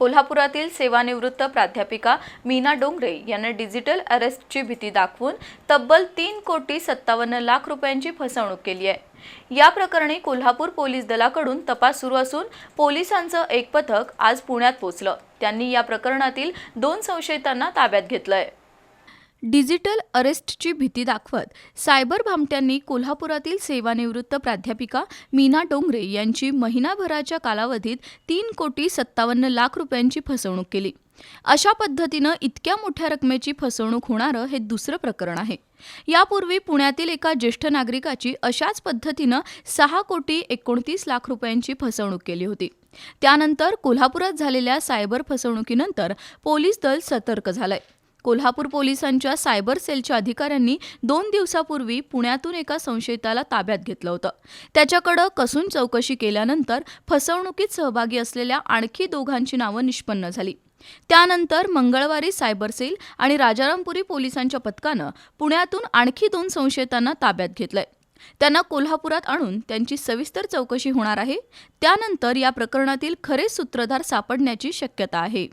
कोल्हापुरातील सेवानिवृत्त प्राध्यापिका मीना डोंगरे यांना डिजिटल अरेस्टची भीती दाखवून तब्बल तीन कोटी सत्तावन्न लाख रुपयांची फसवणूक केली आहे. या प्रकरणी कोल्हापूर पोलीस दलाकडून तपास सुरू असून पोलिसांचं एक पथक आज पुण्यात पोचलं. त्यांनी या प्रकरणातील दोन संशयितांना ताब्यात घेतलंय. डिजिटल अरेस्टची भीती दाखवत सायबर भामट्यांनी कोल्हापुरातील सेवानिवृत्त प्राध्यापिका मीना डोंगरे यांची महिनाभराच्या कालावधीत तीन कोटी सत्तावन्न लाख रुपयांची फसवणूक केली. अशा पद्धतीनं इतक्या मोठ्या रकमेची फसवणूक होणारं हे दुसरं प्रकरण आहे. यापूर्वी पुण्यातील एका ज्येष्ठ नागरिकाची अशाच पद्धतीनं सहा कोटी एकोणतीस लाख रुपयांची फसवणूक केली होती. त्यानंतर कोल्हापुरात झालेल्या सायबर फसवणुकीनंतर पोलीस दल सतर्क झालंय. कोल्हापूर पोलिसांच्या सायबर सेलच्या अधिकाऱ्यांनी दोन दिवसापूर्वी पुण्यातून एका संशयिताला ताब्यात घेतलं होतं. त्याच्याकडं कसून चौकशी केल्यानंतर फसवणुकीत सहभागी असलेल्या आणखी दोघांची नावं निष्पन्न झाली. त्यानंतर मंगळवारी सायबर सेल आणि राजारामपुरी पोलिसांच्या पथकानं पुण्यातून आणखी दोन संशयितांना ताब्यात घेतलंय. त्यांना कोल्हापुरात आणून त्यांची सविस्तर चौकशी होणार आहे. त्यानंतर या प्रकरणातील खरे सूत्रधार सापडण्याची शक्यता आहे.